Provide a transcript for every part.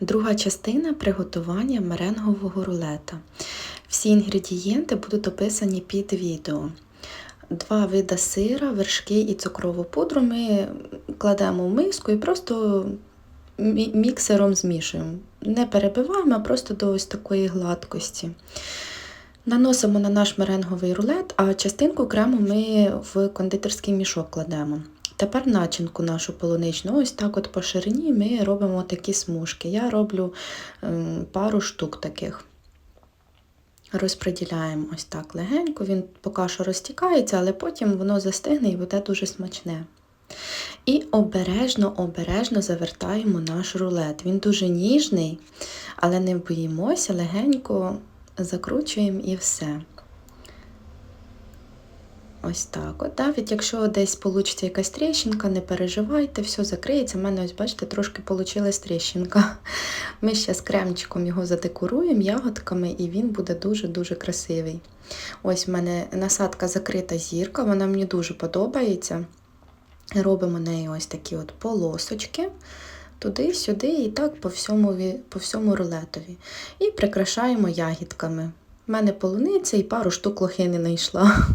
Друга частина приготування меренгового рулета. Всі інгредієнти будуть описані під відео. Два види сира, вершки і цукрову пудру ми кладемо в миску і просто міксером змішуємо. Не перебиваємо, а просто до ось такої гладкості. Наносимо на наш меренговий рулет, а частинку крему ми в кондитерський мішок кладемо. Тепер начинку нашу полуничну, ось так от по ширині ми робимо такі смужки. Я роблю ем, пару штук таких. Розподіляємо ось так легенько, він поки що розтікається, але потім воно застигне і буде дуже смачне. І обережно, обережно завертаємо наш рулет. Він дуже ніжний, але не боїмося, легенько закручуємо і все. Ось так. От навіть якщо десь получиться якась тріщинка, не переживайте, все закриється. У мене, ось, бачите, трошки вийшла тріщинка. Ми ще з кремчиком його задекоруємо ягодками, і він буде дуже-дуже красивий. Ось в мене насадка закрита зірка, вона мені дуже подобається. Робимо неї ось такі от полосочки. Туди-сюди і так по всьому, по всьому рулетові. І прикрашаємо ягідками. У мене полуниця і пару штук лохини знайшла.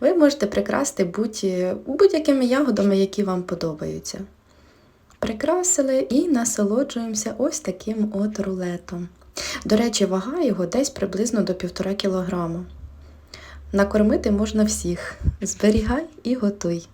Ви можете прикрасти будь, будь-якими ягодами, які вам подобаються. Прикрасили і насолоджуємося ось таким от рулетом. До речі, вага його десь приблизно до 1,5 кг. Накормити можна всіх. Зберігай і готуй.